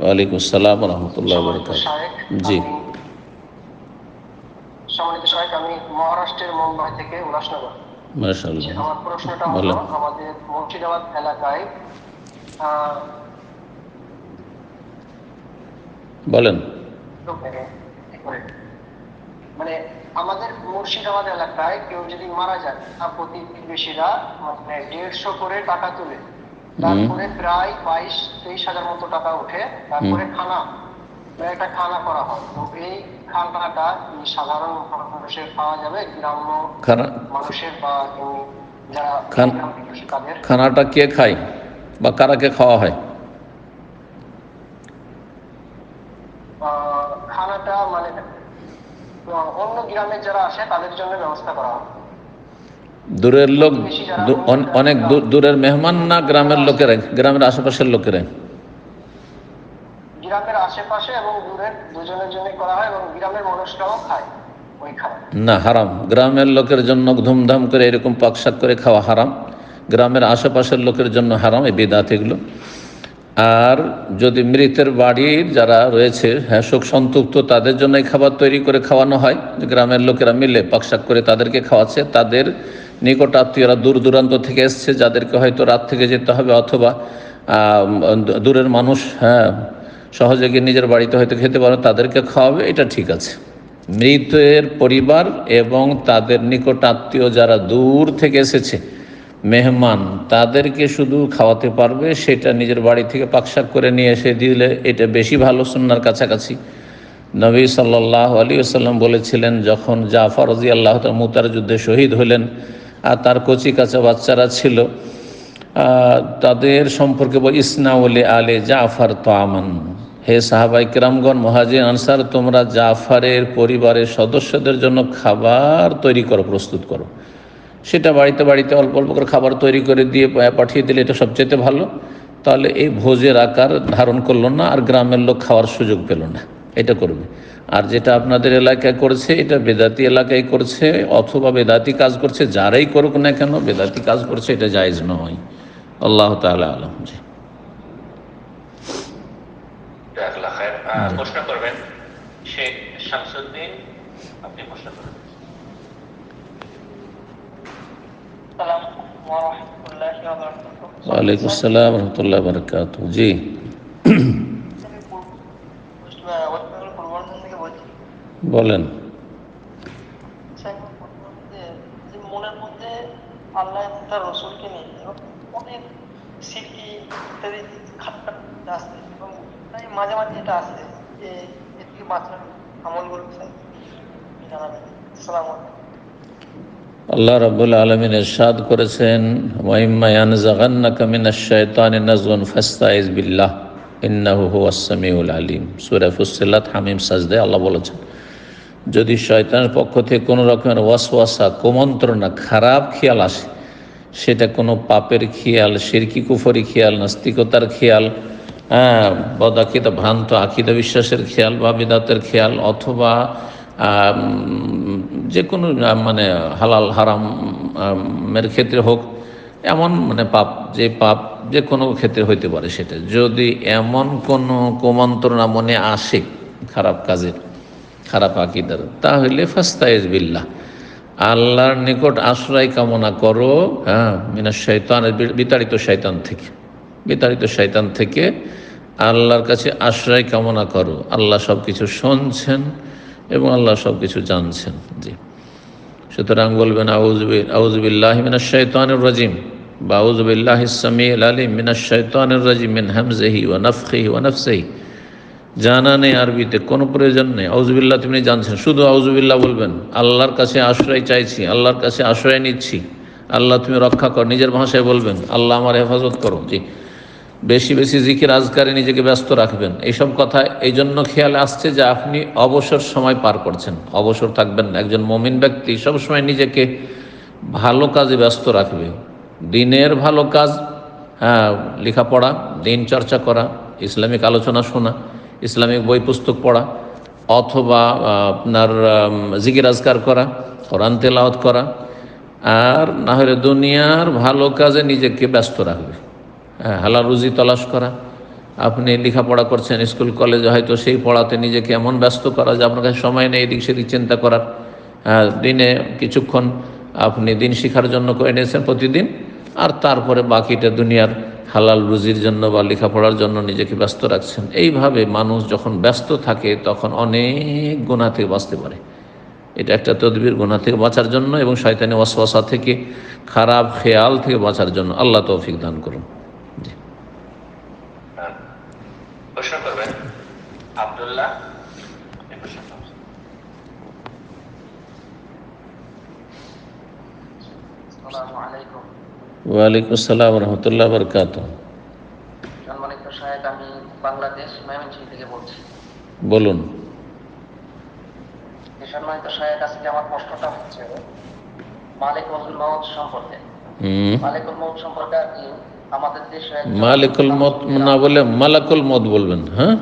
ওয়ালাইকুম আসসালাম রহমতুল্লাহ বরকাত জি। সম্মানিত শাহেক আমি মহারাষ্ট্রের মুম্বাই থেকে উল্লাসনগর। আমার প্রশ্নটা হলো বলেন। আমাদের মুর্শিদাবাদ এলাকায় বলেন। মানে আমাদের মুর্শিদাবাদ এলাকায় কেউ যদি মারা যায় তার প্রতিবেশীরা মানে দেড়শো করে টাকা তুলে। তারপরে প্রায় বাইশ তেইশ হাজার মতো টাকা ওঠে। তারপরে খানা। একটা খানা করা হয়। তো এই খানাটা কি সাধারণ মানুষের পাওয়া যাবে গ্রাম্য মানুষের বা যারা খানাটা কে খায় বা কারাকে খাওয়া হয় আহ, খানাটা মানে আহ, অন্য গ্রামের যারা আসে তাদের জন্য ব্যবস্থা করা হয় দূরের লোক অনেক দূর- দূরের মেহমান না গ্রামের লোকেরাই? গ্রামের আশেপাশের লোকেরাই? গ্রামের আশেপাশে এবং দূরের দুজনের জন্য করা হয় এবং গ্রামের মানুষরাও খায় না হারাম। গ্রামের লোকের জন্য ধুমধাম করে এরকম পাকশাক করে খাওয়া হারাম। গ্রামের আশেপাশের লোকের জন্য হারাম এই বেদাত এগুলো। আর যদি মৃতের বাড়ির যারা রয়েছে হ্যাঁ শোক সন্তুপ্ত, তাদের জন্য খাবার তৈরি করে খাওয়ানো হয়। গ্রামের লোকেরা মিলে পাকশাক করে তাদেরকে খাওয়াচ্ছে। তাদের নিকট আত্মীয়রা দূর দূরান্ত থেকে এসছে, যাদেরকে হয়তো রাত থেকে যেতে হবে অথবা দূরের মানুষ হ্যাঁ সহজে গিয়ে নিজের বাড়িতে হয়তো খেতে পারে, তাদেরকে খাওয়াবে, এটা ঠিক আছে। মৃতের পরিবার এবং তাদের নিকট আত্মীয় যারা দূর থেকে এসেছে মেহমান তাদেরকে শুধু খাওয়াতে পারবে, সেটা নিজের বাড়ি থেকে পাকশাক করে নিয়ে এসে দিলে এটা বেশি ভালো সুন্নার কাছাকাছি। নবী সাল্লাহ আলী আসাল্লাম বলেছিলেন, যখন জাফর রাজি আল্লাহ তার মুতার যুদ্ধে শহীদ হলেন আর তার কচি কাঁচা বাচ্চারা ছিল তাদের সম্পর্কে বল ইসনাউলি আলে জাফর তো আমান হে সাহাবাই কিরামগণ, মহাজির আনসার, তোমরা জাফারের পরিবারের সদস্যদের জন্য খাবার তৈরি করো, প্রস্তুত করো। সেটা বাড়িতে বাড়িতে অল্প অল্প করে খাবার তৈরি করে দিয়ে পাঠিয়ে দিলে এটা সবচেয়ে ভালো। তাহলে এই ভোজের আকার ধারণ করল না আর গ্রামের লোক খাওয়ার সুযোগ পেল না। এটা করবে। আর যেটা আপনাদের এলাকায় করছে এটা বেদাতি এলাকায় করছে অথবা বেদাতি কাজ করছে যারাই করুক না কেন বেদাতি কাজ করছে এটা জায়েজ নয়। আল্লাহ তাআলা আলম। জি। প্রশ্ন করবেন। শেখ শামসুদ্দিন আপনি প্রশ্ন করবেন সালাম ওয়া রাহমাতুল্লাহি ওয়া বারাকাতুহু ওয়ালাইকুম আসসালাম রহমতুল্লাহ বরকাত। জি। বলেন। মনের মধ্যে আল্লাহ তার রসুলকে নিয়ে অনেক সিরকি ইত্যাদি খাট্টা আসছে এবং তাই মাঝে মাঝে এটা আসছে যে এর থেকে বাঁচার আমলগুলো জানাবেন আসসালামু আলাইকুম আল্লাহ রাব্বুল আলমিন এরশাদ করেছেন বিল্লাহ, ইন্নাহু আলিম। হামিম সাজদায় আল্লাহ বলেছেন, যদি শয়তানের পক্ষ থেকে কোনো রকমের ওয়াসওয়াসা, কুমন্ত্রণা, খারাপ খেয়াল আসে, সেটা কোনো পাপের খেয়াল শিরকি কুফরি খেয়াল, নাস্তিকতার খেয়াল হ্যাঁ বদাকিদা ভ্রান্ত, আকিদা বিশ্বাসের খেয়াল বা বিদাতের খেয়াল, অথবা যে কোনো মানে হালাল, হারাম আমের ক্ষেত্রে হোক, এমন মানে পাপ, যে পাপ যে কোনো ক্ষেত্রে হইতে পারে সেটা। যদি এমন কোনো কুমন্ত্রণা মনে আসে খারাপ কাজের, খারাপ আকিদার, তাহলে ফাস্তাইজ বিল্লাহ। আল্লাহর নিকট আশ্রয় কামনা করো হ্যাঁ মিনা শৈতান বিতাড়িত শৈতান থেকে। বিতাড়িত শৈতান থেকে আল্লাহর কাছে আশ্রয় কামনা করো। আল্লাহ সব কিছু শুনছেন এবং আল্লাহ সব কিছু জানছেন। জি। সুতরাং বলবেন আউজবিল আউজবিল্লাহ মিনা শৈতানুর রাজিম। বা আউজবিল্লাহ ইসামি আলিম মিনা শৈতানুর রাজিম মিন হামজেহি ও নফহি ও নফসেহি। জানা নেই আরবিতে, কোনো প্রয়োজন নেই। আউজবিল্লাহ তুমি জানছেন। শুধু আউজবিল্লাহ বলবেন, আল্লাহর কাছে আশ্রয় চাইছি, আল্লাহর কাছে আশ্রয় নিচ্ছি। আল্লাহ তুমি রক্ষা কর। নিজের ভাষায় বলবেন, আল্লাহ আমার হেফাজত করো। জি। বেশি বেশি জিকির আজকারে নিজেকে ব্যস্ত রাখবেন। এইসব কথা এই জন্য খেয়াল আসছে যে আপনি অবসর সময় পার করছেন। অবসর থাকবেন একজন মমিন ব্যক্তি সবসময় নিজেকে ভালো কাজে ব্যস্ত রাখবে। দিনের ভালো কাজ হ্যাঁ লেখাপড়া, দিন চর্চা করা, ইসলামিক আলোচনা শোনা, ইসলামিক বই পুস্তক পড়া, অথবা আপনার জিকির আজকার করা, কোরআন তেলাওয়াত করা, আর না হলে দুনিয়ার ভালো কাজে নিজেকে ব্যস্ত রাখবে। হালাল রুজি তলাশ করা। আপনি লেখাপড়া করছেন স্কুল কলেজে হয়তো সেই পড়াতে নিজেকে এমন ব্যস্ত করা যে আপনার কাছে সময় নেই এদিক সেদিক চিন্তা করার। হ্যাঁ, দিনে কিছুক্ষণ আপনি দিন শিখার জন্য করে নিয়েছেন প্রতিদিন আর তারপরে বাকিটা দুনিয়ার হালাল রুজির জন্য বা লেখাপড়ার জন্য নিজেকে ব্যস্ত রাখছেন। এইভাবে মানুষ যখন ব্যস্ত থাকে তখন অনেক গুণা থেকে বাঁচতে পারে। এটা একটা তদবির গুণা থেকে বাঁচার জন্য এবং শয়তানি ওয়াসওয়াসা থেকে খারাপ খেয়াল থেকে বাঁচার জন্য। আল্লাহ তৌফিক দান করুন জি হ্যাঁ। প্রশ্ন করবেন? আব্দুল্লাহ? ওয়ালাইকুম আসসালাম রহমতুল্লাহ বরকাত। সম্মানিত সাহেব আমি বাংলাদেশ ময়মনসিংহ থেকে বলছি। বলুন। এই সম্মানিত সাহেব আজকে আমার প্রশ্নটা হচ্ছে মালিকুল সম্পর্কে। হুম। মালিকুল মৌত সম্পর্কে আর মালিকুল মত না বলে মালাকুল মত বলবেন হ্যাঁ?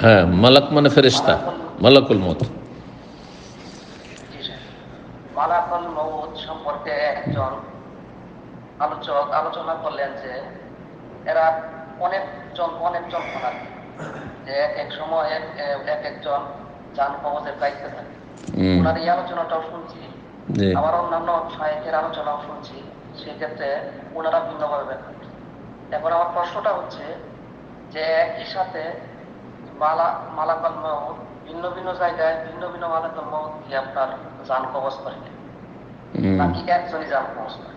হ্যাঁ মালাক মানে ফেরিস্তা মালাকুল মত। মালাকুল মৌত। সম্পর্কে একজন আলোচক আলোচনা করলেন যে এরা অনেকজন অনেকজন ওনার যে এক এক সময় এক- এক একজন যান কবজের দায়িত্বে থাকে। ওনার এই আলোচনাটাও শুনছি। আবার অন্যান্য সাহিত্যের আলোচনাও শুনছি। সেক্ষেত্রে ওনারা ব্যাখ্যা করছেন। এখন আমার প্রশ্নটা হচ্ছে যে একই সাথে মালা মালাকাল ভিন্ন ভিন্ন জায়গায় ভিন্ন ভিন্ন মালাকাল মৌত কি আপনার যান কবচ করে নাকি একজনই যান কবচ করে?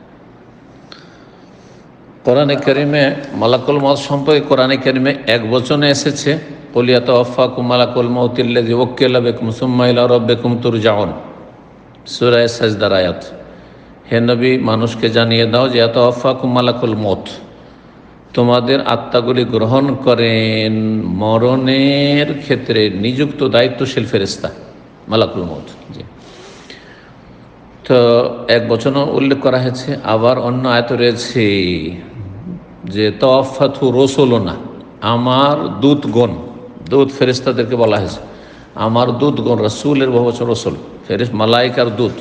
কোরআনে করিমে মালাকুল মত সম্পর্কে কোরআনে করিমে এক বচনে এসেছে পলিয়াত অফাকু মালাকুল মৌতিল্লাজি ওক্কেলা বেকুম সুম্মাইলা রব্বেকুম তুর জাউন সুরায় সাজদার আয়াত। হে নবী, মানুষকে জানিয়ে দাও যে, এত অফাকু মালাকুল মত তোমাদের আত্মাগুলি গ্রহণ করেন মরণের ক্ষেত্রে নিযুক্ত দায়িত্বশীল ফেরেস্তা মালাকুল মত জি। তো এক বচনও উল্লেখ করা হয়েছে, আবার অন্য আয়ত রয়েছে যে তফাথু রসুলনা, আমার দূতগণ, দূত ফেরিস্তাদেরকে বলা হয়েছে, আমার দূতগণ, রসুলের বহুবচন রসুল ফেরিস মালাইকার দূত।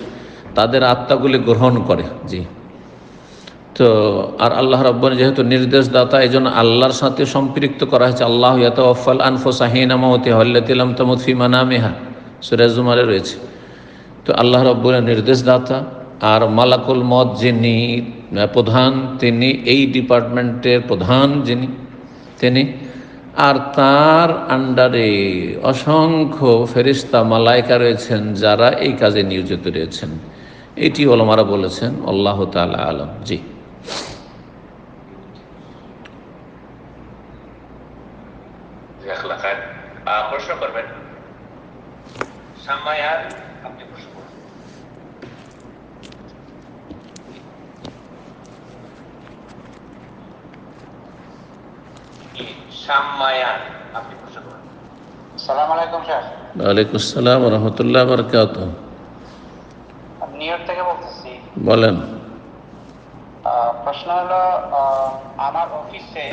তাদের আত্মাগুলি গ্রহণ করে, জি। তো, আর আল্লাহ রব্বন যেহেতু নির্দেশদাতা এই জন্য আল্লাহর সাথে সম্পৃক্ত করা হয়েছে। আল্লাহ ইয়াত অফাল আনফোসাহিনামাউতি হল্লাতিলাম তমুদ ফিমা সুরাজ জুমারে রয়েছে। তো আল্লাহ রব্বুরের নির্দেশদাতা আর মালাকুল মত যিনি প্রধান, তিনি এই ডিপার্টমেন্টের প্রধান যিনি, তিনি, আর তার আন্ডারে অসংখ্য ফেরিস্তা মালাইকা রয়েছেন যারা এই কাজে নিয়োজিত রয়েছেন। এটি ওলমারা বলেছেন আল্লাহ তালা আলম। জি। ওয়ালাইকুম আসসালাম রহমতুল্লাহ বরকাত আমি থেকে বলতেছি। বলেন। প্রশ্ন হলো আমার অফিসে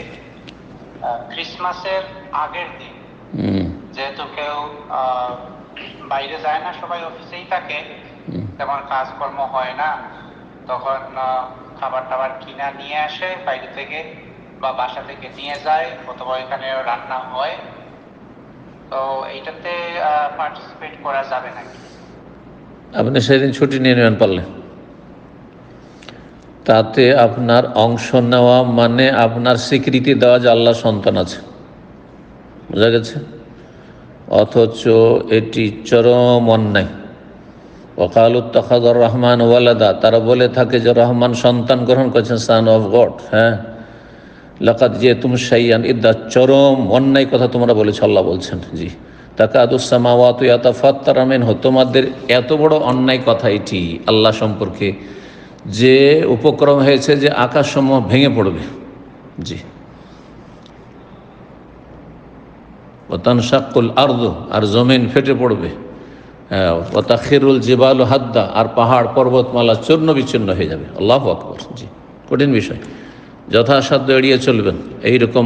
ক্রিসমাসের আগের দিন যেহেতু কেউ বাইরে যায় না সবাই অফিসেই থাকে তেমন কাজকর্ম হয় না তখন খাবার টাবার কিনা নিয়ে আসে বাইরে থেকে বা বাসা থেকে নিয়ে যায় অথবা এখানে রান্না হয়। তো এইটাতে পার্টিসিপেট করা যাবে নাকি? আপনি সেদিন ছুটি নিয়ে নেবেন পারলে। তাতে আপনার অংশ নেওয়া মানে আপনার স্বীকৃতি দেওয়া যে আল্লাহ সন্তান আছে। বোঝা গেছে? অথচ এটি চরম অন্যায়। ওকালুত্তাখাদর রহমান ওয়ালাদা, তারা বলে থাকে যে রহমান সন্তান গ্রহণ করেছেন সান অফ গড হ্যাঁ? লাকাত যে তুম সাইয়ান ইদ্দা চরম অন্যায় কথা তোমরা বলেছ, আল্লাহ বলছেন, জি। তোমাদের এত বড় অন্যায় কথা এটি আল্লাহ সম্পর্কে যে উপক্রম হয়েছে যে আকাশসমূহ ভেঙে পড়বে। জি। ওতানশাকুল আর্দ, আর জমিন ফেটে পড়বে। জিবাল হাদ্দা, আর পাহাড়, পর্বতমালা চূর্ণ বিচ্ছিন্ন হয়ে যাবে। আল্লাহ আকবর। জি, কঠিন বিষয়। যথাসাধ্য এড়িয়ে চলবেন। এইরকম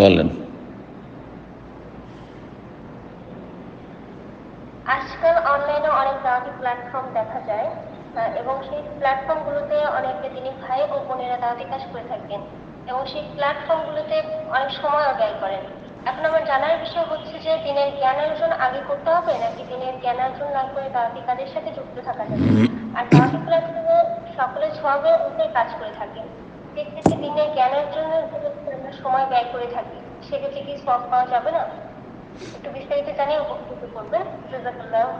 বলেন। আজকাল অনলাইনে অনেক দাওয়াতি প্ল্যাটফর্ম দেখা যায় এবং সেই প্ল্যাটফর্মগুলোতে অনেক দিনী ভাই ও বোনেরা দাওয়াতি কাজ করে থাকেন, এবং সেই প্ল্যাটফর্মগুলোতে অনেক সময়ও ব্যয় করেন। এখন আমার জানার বিষয় হচ্ছে যে, দিনের জ্ঞান অর্জন আগে করতে হবে, নাকি দিনের জ্ঞান অর্জন না করে দাওয়াতি কাজের সাথে যুক্ত থাকা যাবে? আর দাওয়াতি প্ল্যাটফর্মে সকলে সবে উপরে কাজ করে থাকেন। সেক্ষেত্রে দিনের জ্ঞান অর্জনের আমরা সময় ব্যয় করে থাকি সেক্ষেত্রে কি সব পাওয়া যাবে না? একটু বিস্তারিত জানিয়ে উপকৃত করবেন জাজাকাল্লাহু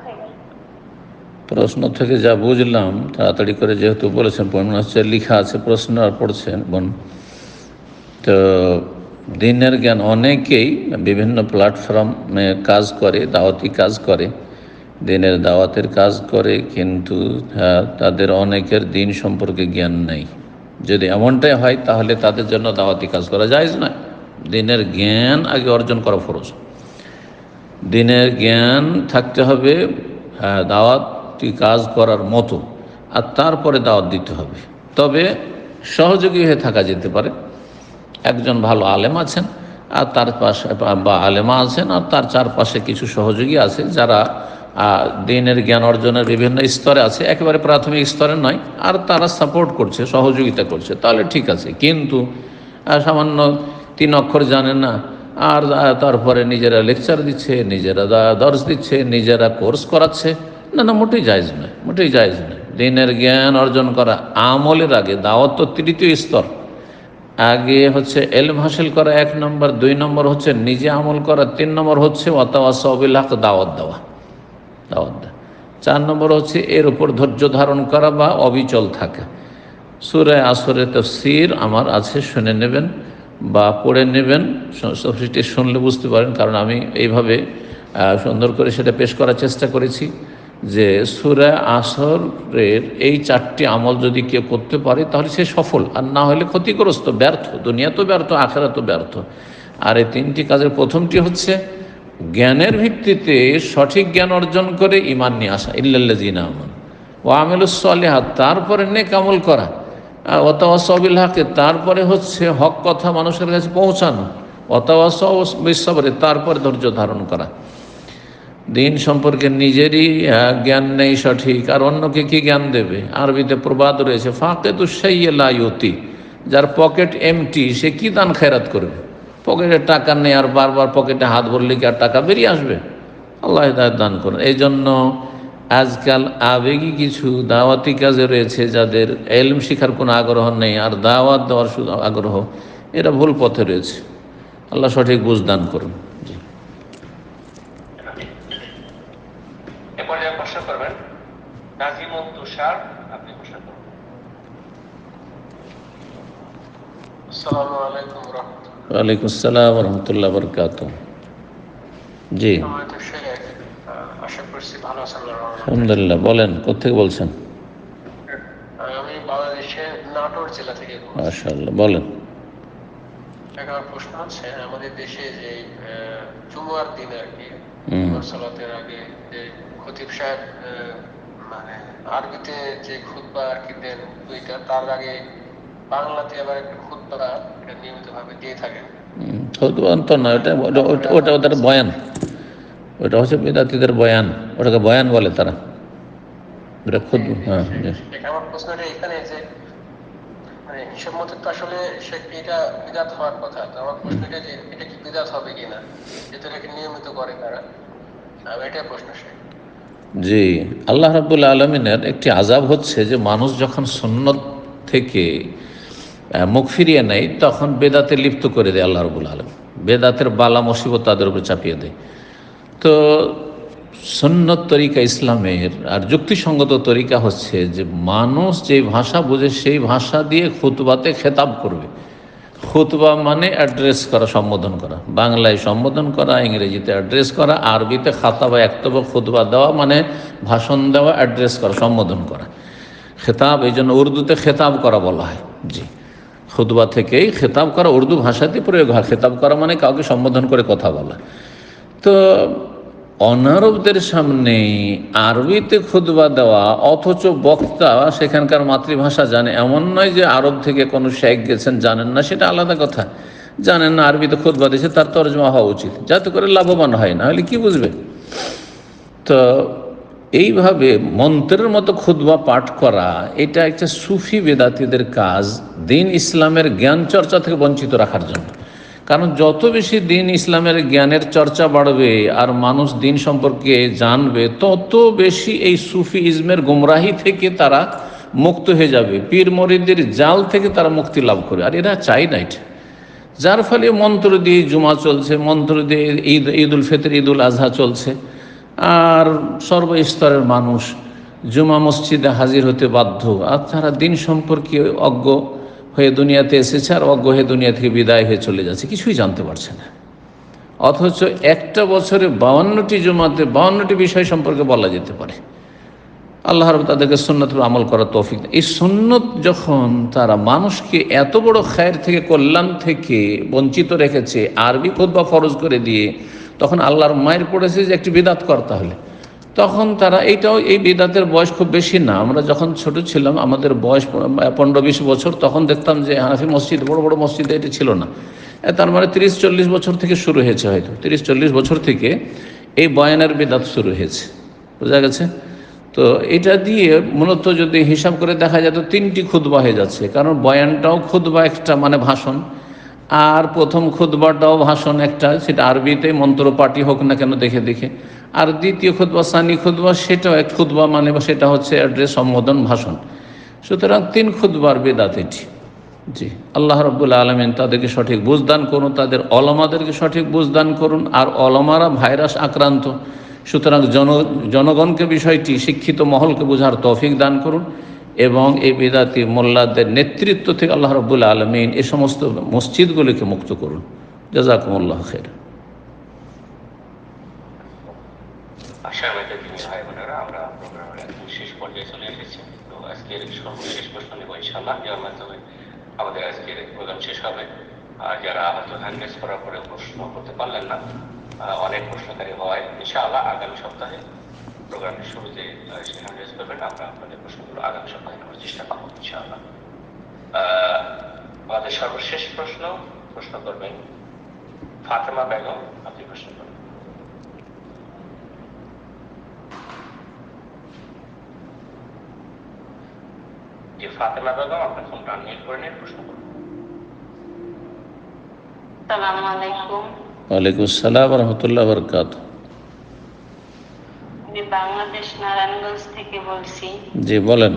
প্রশ্ন থেকে যা বুঝলাম তাড়াতাড়ি করে যেহেতু বলেছেন মনে হচ্ছে লিখা আছে প্রশ্ন আর পড়ছেন বোন। তো দিনের জ্ঞান অনেকেই বিভিন্ন প্ল্যাটফর্মে কাজ করে দাওয়াতি কাজ করে দিনের দাওয়াতের কাজ করে কিন্তু হ্যাঁ, তাদের অনেকের দিন সম্পর্কে জ্ঞান নেই। যদি এমনটাই হয় তাহলে তাদের জন্য দাওয়াতি কাজ করা যায় না দিনের জ্ঞান আগে অর্জন করা ফরজ। দিনের জ্ঞান থাকতে হবে হ্যাঁ, দাওয়াতি কাজ করার মতো আর তারপরে দাওয়াত দিতে হবে। তবে সহযোগী হয়ে থাকা যেতে পারে। একজন ভালো আলেম আছেন আর তার পাশে বা আলেমা আছেন আর তার চারপাশে কিছু সহযোগী আছে যারা দিনের জ্ঞান অর্জনের বিভিন্ন স্তরে আছে। একেবারে প্রাথমিক স্তরে নয়। আর তারা সাপোর্ট করছে, সহযোগিতা করছে। তাহলে ঠিক আছে। কিন্তু সামান্য তিন অক্ষর জানে না। আর তারপরে নিজেরা লেকচার দিচ্ছে, নিজেরা দর্শ দিচ্ছে, নিজেরা কোর্স করাচ্ছে। না না, মোটেই জায়জ নয়। মোটেই জায়জ নয়। দিনের জ্ঞান অর্জন করা আমলের আগে, দাওয়াত তো তৃতীয় স্তর। আগে হচ্ছে এলম হাসিল করা এক নম্বর, দুই নম্বর হচ্ছে নিজে আমল করা, তিন নম্বর হচ্ছে অতাওয়াসবিল হক, দাওয়াত দেওয়া। চার নম্বর হচ্ছে এর উপর ধৈর্য ধারণ করা বা অবিচল থাকা। সুরে আসরে তফসির আমার আছে, শুনে নেবেন বা পড়ে নেবেন। সেটি শুনলে বুঝতে পারেন, কারণ আমি এইভাবে সুন্দর করে সেটা পেশ করার চেষ্টা করেছি যে সুরে আসরের এই চারটি আমল যদি কেউ করতে পারে, তাহলে সে সফল। আর না হলে ক্ষতিগ্রস্ত, ব্যর্থ। দুনিয়া তো ব্যর্থ আখেরা তো ব্যর্থ। আর এই তিনটি কাজের প্রথমটি হচ্ছে জ্ঞানের ভিত্তিতে সঠিক জ্ঞান অর্জন করে ইমান নিয়ে আসা ইল্লাল্লাজিনা আমান। ও আমিলুসলিহাত তারপরে নেক আমল করা। অতাওয়াসবিল হাকে তারপরে হচ্ছে হক কথা মানুষের কাছে পৌঁছানো। অতাওয়াস বিশ্বরে তারপরে ধৈর্য ধারণ করা। দিন সম্পর্কে নিজেরই জ্ঞান নেই সঠিক, আর অন্যকে কি জ্ঞান দেবে? আরবিতে প্রবাদ রয়েছে ফাঁকে তো সেই লাইতি যার পকেট এমটি সে কি দান খেরাত করবে? পকেটে টাকা নেই আর বারবার পকেটে হাত ভরলে কি আর টাকা বেরিয়ে আসবে? আল্লাহ হেদায়ত দান করুন। এই জন্য আজকাল আবেগী কিছু দাওয়াতি কাজে রয়েছে যাদের এলম শিখার কোনো আগ্রহ নেই আর দাওয়াত দেওয়ার শুধু আগ্রহ এরা ভুল পথে রয়েছে। আল্লাহ সঠিক বুঝ দান করুন। জি। আসসালামু আলাইকুম। ওয়ালাইকুম আসসালাম রহমতুল্লাহ বরকাত জি। আলহামদুলিল্লাহ বলেন কোথেকে বলছেন আমি বাংলাদেশের নাটোর জেলা থেকে মাশাআল্লাহ বলেন এখন প্রশ্ন হচ্ছে আমাদের দেশে যে জুমার দিন আর কি। সালাতের আগে যে খতিব সাহেব মানে আরবিতে যে খুতবা আর কি দেন দুইটা তার আগে বাংলাতে আবার একটা খুতবা এটা দিয়ে থাকেন হুম, না ওটা ওটা- ওটা- ওটা ওদের বয়ান। ওটা হচ্ছে বিদাতিদের বয়ান ওটাকে বয়ান বলে তারা। ওটা খুদ হ্যাঁ জি। এটা আমার প্রশ্নটা এখানে যে মানে হিসাব মতে তো আসলে এটা বিদাত হওয়ার কথা। তো আমার প্রশ্নটা যে এটা কি বিদাত হবে কিনা? যেহেতু এটাকে নিয়মিত করে তারা। এটাই প্রশ্ন সে জি আল্লাহ রাবুল আলমিনের একটি আজাব হচ্ছে যে মানুষ যখন সুন্নত থেকে মুখ ফিরিয়ে নেয়, তখন বেদাতে লিপ্ত করে দেয় আল্লাহ রবুল আলম বেদাতের বালা মুসিবত তাদের উপর চাপিয়ে দেয়। তো সন্ন্যত তরিকা ইসলামের আর যুক্তিসঙ্গত তরিকা হচ্ছে যে, মানুষ যে ভাষা বোঝে, সেই ভাষা দিয়ে খুতবাতে খেতাব করবে। খুতবা মানে অ্যাড্রেস করা, সম্বোধন করা। বাংলায় সম্বোধন করা, ইংরেজিতে অ্যাড্রেস করা, আরবিতে খাতা বা একতব খুতবা দেওয়া মানে ভাষণ দেওয়া, অ্যাড্রেস করা, সম্বোধন করা। খেতাব, এই জন্য উর্দুতে খেতাব করা বলা হয়। জি। খুতবা থেকেই খেতাব করা, উর্দু ভাষাতে প্রয়োগ হয়। খেতাব করা মানে কাউকে সম্বোধন করে কথা বলা। তো অনারবদের সামনে আরবিতে খুদবা দেওয়া, অথচ বক্তা সেখানকার মাতৃভাষা জানে, এমন নয় যে আরব থেকে কোনো শেখ গেছেন, জানেন না, সেটা আলাদা কথা। জানেন না, আরবিতে খুদবা দিয়েছে, তার তর্জমা হওয়া উচিত। যাতে করে লাভবান হয় না হলে কি বুঝবে? তো এইভাবে মন্ত্রের মতো খুদবা পাঠ করা, এটা একটা সুফি বেদাতিদের কাজ দিন ইসলামের জ্ঞান চর্চা থেকে বঞ্চিত রাখার জন্য। কারণ যত বেশি দিন ইসলামের জ্ঞানের চর্চা বাড়বে আর মানুষ দিন সম্পর্কে জানবে, তত বেশি এই সুফি ইজমের গুমরাহি থেকে তারা মুক্ত হয়ে যাবে, পীর মরিদের জাল থেকে তারা মুক্তি লাভ করবে। আর এরা চাই না এটা। যার ফলে মন্ত্র দিয়ে জুমা চলছে, মন্ত্র দিয়ে ঈদ ঈদ উল ফিতর ঈদ উল আজহা চলছে। আর সর্বস্তরের মানুষ জুমা মসজিদে হাজির হতে বাধ্য। আর তারা দিন সম্পর্কে অজ্ঞ হয়ে দুনিয়াতে এসেছে আর অজ্ঞ হয়ে দুনিয়া থেকে বিদায় হয়ে চলে যাচ্ছে। কিছুই জানতে পারছে না। অথচ একটা বছরে বাউান্নটি জুমাতে বাউান্নটি বিষয় সম্পর্কে বলা যেতে পারে। আল্লাহ রব তাদেরকে সুন্নত আমল করার তৌফিক এই সুন্নত যখন তারা মানুষকে এত বড় খায়ের থেকে, কল্যাণ থেকে বঞ্চিত রেখেছে, আরবি বা ফরজ করে দিয়ে তখন আল্লাহর মায়ের পড়েছে যে একটি বিদাত করতে হলে তখন তারা এইটাও, এই বিদাতের বয়স খুব বেশি না। আমরা যখন ছোট ছিলাম, আমাদের বয়স পনেরো বিশ বছর, তখন দেখতাম যে হানাফি মসজিদ, বড় বড় মসজিদে এটা ছিল না। তার মানে তিরিশ চল্লিশ বছর থেকে শুরু হয়েছে হয়তো। তিরিশ চল্লিশ বছর থেকে এই বয়ানের বেদাত শুরু হয়েছে। বোঝা গেছে? তো এটা দিয়ে মূলত যদি হিসাব করে দেখা যায়, তো তিনটি খুদবা হয়ে যাচ্ছে। কারণ বয়ানটাও খুদবা একটা মানে ভাষণ। আর প্রথম খুদবাটাও ভাষণ একটা, সেটা আরবিতে মন্ত্র পাঠি হোক না কেন দেখে দেখে। আর দ্বিতীয় খুদবা সানি খুদবা সেটাও এক খুদবা মানে বা সেটা হচ্ছে অ্যাড্রেস সম্বোধন ভাষণ। সুতরাং তিন খুদবার বেদাত এটি। জি, আল্লাহ রব্বুল্লা আলমিন তাদেরকে সঠিক বুঝদান করুন, তাদের অলমাদেরকে সঠিক বুঝদান করুন, আর অলমারা ভাইরাস আক্রান্ত। সুতরাং জন, জনগণকে বিষয়টি, শিক্ষিত মহলকে বোঝার তৌফিক দান করুন। এবং এই বেদাতি মোল্লাদের নেতৃত্ব থেকে আল্লাহ রব্বুল্লা আলমিন এই সমস্ত মসজিদগুলিকে মুক্ত করুন। জাজাকুমুল্লাহ খের আমাদের আজকের আমাদের প্রোগ্রাম শেষ হবে। আর যারা করার পরে প্রশ্ন করতে পারলেন না অনেক প্রশ্নকারী হয়। ইনশাআল্লাহ আগামী সপ্তাহে প্রোগ্রামের শুরুতে আহ, সে হ্যান্ড রেস করবেন আমরা আপনাদের প্রশ্নগুলো আগামী সপ্তাহে নেওয়ার চেষ্টা করব ইনশাআল্লাহ আমাদের সর্বশেষ প্রশ্ন প্রশ্ন করবেন ফাতেমা বেগম আপনি প্রশ্ন করবেন যে ফাতেমা বেগম আপনার ফোনটা আনমিউট করে প্রশ্ন করুন আলাইকুম ওয়ালাইকুম আসসালাম রহমতুল্লাহ বরকাত আমি বাংলাদেশ নারায়ণগঞ্জ থেকে বলছি। জি বলেন।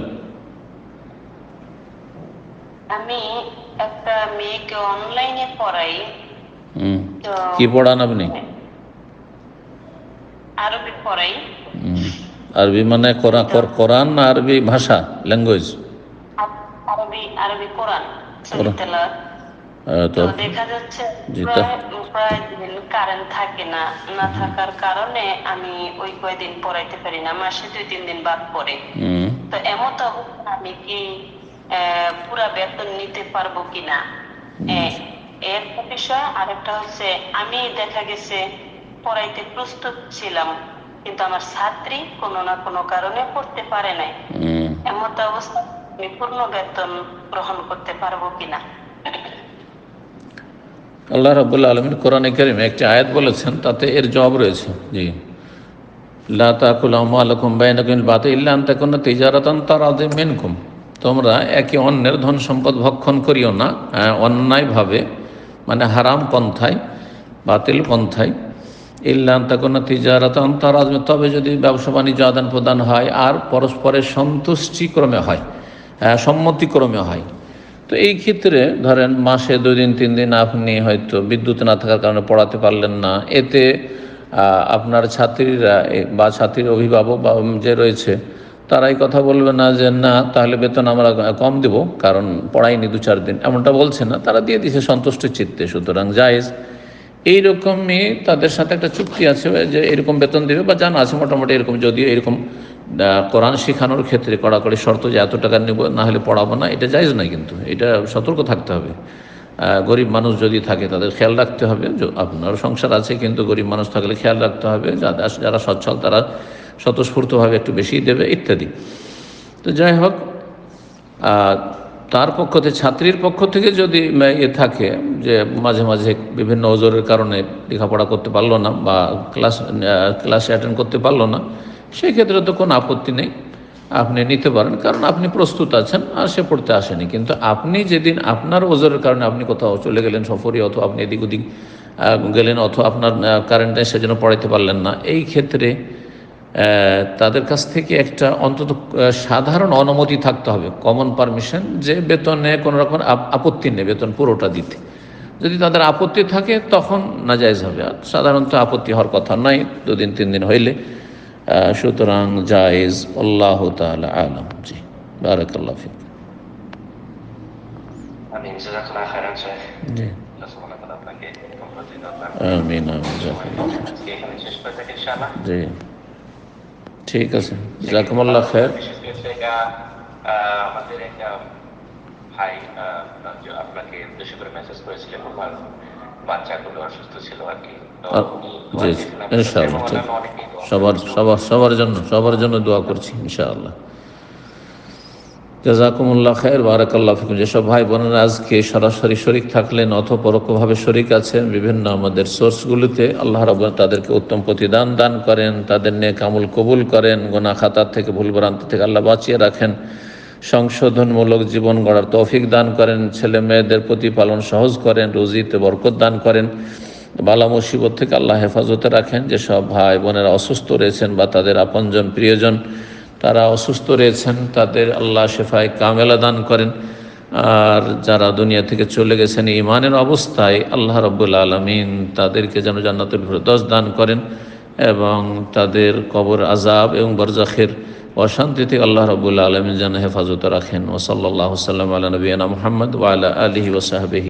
আমি একটা মেয়েকে অনলাইনে পড়াই। কি পড়ান আপনি? আরবি পড়াই। আরবি মানে কোরআন কোর- কোরআন না আরবি ভাষা ল্যাঙ্গুয়েজ? আরবি আরবি কোরআন। তো দেখা যাচ্ছে প্রায় দিন কারেন্ট থাকে না না থাকার কারণে আমি ওই কয়দিন পড়াইতে পারি না মাসে দুই তিন দিন বাদ পড়ে। তো এমন তো আমি কি পুরা বেতন নিতে পারব কিনা? এর একটা বিষয় আরেকটা হচ্ছে আমি দেখা গেছে পড়াইতে প্রস্তুত ছিলাম কিন্তু আমার ছাত্রী কোনো না কোনো কারণে পড়তে পারে নাই। এমন অবস্থা আমি পূর্ণ বেতন গ্রহণ করতে পারব কিনা? আল্লাহ রাবুল্লাহ আলমীর কোরআনে কারিমে একটি আয়াত বলেছেন তাতে এর জবাব রয়েছে। জি। বাতে তোমরা একে অন্যের ধন সম্পদ ভক্ষণ করিও না আহ, অন্যায়ভাবে মানে হারাম পন্থায় বাতিল পন্থায়। ইল্লা আন তাকুনা তিজারাতান তারাদ তবে যদি ব্যবসা বাণিজ্য আদান প্রদান হয় আর পরস্পরের সন্তুষ্টিক্রমে হয় আহ, সম্মতিক্রমে হয় তো এই ক্ষেত্রে ধরেন মাসে দুই দিন, তিন দিন আপনি হয়তো বিদ্যুৎ না থাকার কারণে পড়াতে পারলেন না। এতে আপনার ছাত্রীরা বা ছাত্রীর অভিভাবক বা যে রয়েছে তারাই কথা বলবে না যে, না, তাহলে বেতন আমরা কম দেব, কারণ পড়াইনি দু চার দিন। এমনটা বলছে না। তারা দিয়ে দিছে সন্তুষ্ট চিত্তে, সুতরাং জায়েজ। এইরকমই তাদের সাথে একটা চুক্তি আছে যে এরকম বেতন দেবে, বা জানা আছে মোটামুটি এরকম, যদিও এরকম কোরআন শেখানোর ক্ষেত্রে কড়াকড়ি শর্ত যে এত টাকা নেব, না হলে পড়াবো না, এটা জায়জ নয় কিন্তু, এটা সতর্ক থাকতে হবে। গরিব মানুষ যদি থাকে, তাদের খেয়াল রাখতে হবে আপনার সংসার আছে কিন্তু গরিব মানুষ থাকলে খেয়াল রাখতে হবে যারা সচ্ছল তারা স্বতঃস্ফূর্তভাবে একটু বেশি দেবে, ইত্যাদি। তো যাই হোক তার পক্ষ থেকে, ছাত্রীর পক্ষ থেকে যদি এ থাকে যে মাঝে মাঝে বিভিন্ন ওজোরের কারণে লেখাপড়া করতে পারল না বা ক্লাস ক্লাসে অ্যাটেন্ড করতে পারল না সেই ক্ষেত্রে তো কোনো আপত্তি নেই। আপনি নিতে পারেন, কারণ আপনি প্রস্তুত আছেন আর সে পড়তে আসেনি। কিন্তু আপনি যেদিন আপনার ওজোরের কারণে আপনি কোথাও চলে গেলেন সফরে অথবা আপনি এদিক ওদিক গেলেন, অথবা আপনার কারেন্টে সেজন্য পড়াইতে পারলেন না, এই ক্ষেত্রে তাদের কাছ থেকে একটা অন্তত সাধারণ অনুমতি থাকতে হবে কমন পারমিশন যে বেতনে কোনো রকম আপত্তি নেই বেতন পুরোটা দিতে। যদি তাদের আপত্তি থাকে তখন নাজায়জ হবে। আর সাধারণত আপত্তি হওয়ার কথা নয় দুদিন তিন দিন হইলে। সুতরাং জায়েজ আল্লাহ তাআলা আলম। জি বারাকাল্লাহ ফিক। জি। আমিন জি। ঠিক আছে। জাকুমুল্লাহ খের বিশেষ করে সেটা, আহ, আমাদের একটা ভাই আপনাকে উদ্দেশ্য করে মেসেজ করেছিলেন বাচ্চাগুলো অসুস্থ ছিল আর কি। সবার সবার সবার জন্য সবার জন্য দোয়া করছি ইনশাআল্লাহ। জাজাকুমুল্লাহ খের বারাকাল্লাহ ফিকুম। যেসব ভাই বোনেরা আজকে সরাসরি শরিক থাকলেন অথবা পরোক্ষভাবে শরিক আছেন, বিভিন্ন আমাদের সোর্সগুলিতে আল্লাহ রব তাদেরকে উত্তম প্রতিদান দান করেন, তাদের নিয়ে কামুল কবুল করেন গোনা খাতার থেকে, ভুল ভ্রান্তি থেকে আল্লাহ বাঁচিয়ে রাখেন, সংশোধনমূলক জীবন গড়ার তৌফিক দান করেন, ছেলে মেয়েদের প্রতিপালন সহজ করেন, রুজিতে বরকত দান করেন, বালা মুসিবত থেকে আল্লাহ হেফাজতে রাখেন। যেসব ভাই বোনেরা অসুস্থ রয়েছেন বা তাদের আপনজন, প্রিয়জন তারা অসুস্থ রয়েছেন, তাদের আল্লাহ শেফায় কামেলা দান করেন। আর যারা দুনিয়া থেকে চলে গেছেন ইমানের অবস্থায় আল্লাহ রব্বুল আলমিন তাদেরকে যেন জান্নাতুল ফেরদৌস দান করেন এবং তাদের কবর আজাব এবং বরজাখের অশান্তি থেকে আল্লাহ রব্বুল আলমিন যেন হেফাজত রাখেন। ওসল্লাহ সাল্লাম আল্লাহ নবীনা মোহাম্মদ ওয়ালা আলহি ওসাহাবিহি